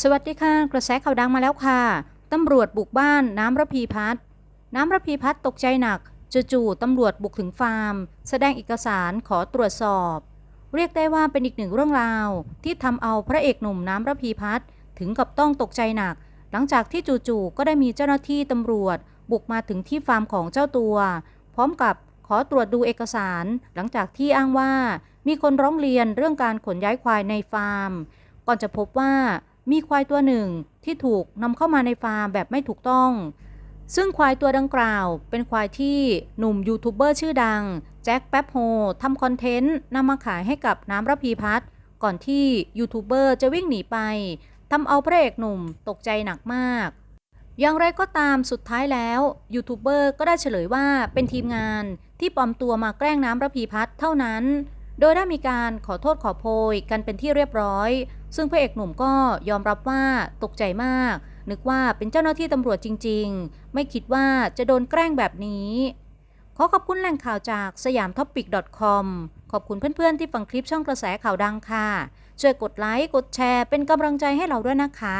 สวัสดีค่ะ กระแสข่าวดังมาแล้วค่ะ ตำรวจบุกบ้านน้ำระพีพัฒน์น้ำระพีพัฒน์ตกใจหนักจู่ๆตำรวจบุกถึงฟาร์ม แสดงเอกสารขอตรวจสอบ เรียกได้ว่าเป็นอีกหนึ่งเรื่องราว ที่ทำเอาพระเอกหนุ่มน้ำระพีพัฒน์ถึงกับต้องตกใจหนัก หลังจากที่จู่ๆก็ได้มีเจ้าหน้าที่ตำรวจ บุกมาถึงที่ฟาร์มของเจ้าตัว พร้อมกับขอตรวจดูเอกสาร หลังจากที่อ้างว่า มีคนร้องเรียนเรื่องการขนย้ายควายในฟาร์ม ก่อนจะพบว่า มีควายตัวหนึ่งที่ถูกนำเข้ามาในฟาร์มแบบไม่ถูกต้อง ซึ่งควายตัวดังกล่าว เป็นควายที่หนุ่มยูทูบเบอร์ชื่อดัง แจ็คแป๊บโฮทำคอนเทนต์นำมาขายให้กับน้ำระพีพัฒก่อนที่ยูทูบเบอร์จะวิ่งหนีไปทำเอาพระเอกหนุ่มตกใจหนักมาก อย่างไรก็ตามสุดท้ายแล้วยูทูบเบอร์ก็ได้เฉลยว่าเป็นทีมงานที่ปลอมตัวมาแกล้งน้ำระพีพัฒเท่านั้น โดยได้มีการขอโทษขอโพยกันเป็นที่เรียบร้อย ซึ่งพระเอกหนุ่มก็ยอมรับว่าตกใจมาก นึกว่าเป็นเจ้าหน้าที่ตำรวจจริง ๆ ไม่คิดว่าจะโดนแกล้งแบบนี้ ขอขอบคุณแหล่งข่าวจากสยามท็อปิก .com ขอบคุณเพื่อนๆที่ฟังคลิปช่องกระแสข่าวดังค่ะ ช่วยกดไลค์ กดแชร์เป็นกำลังใจให้เราด้วยนะคะ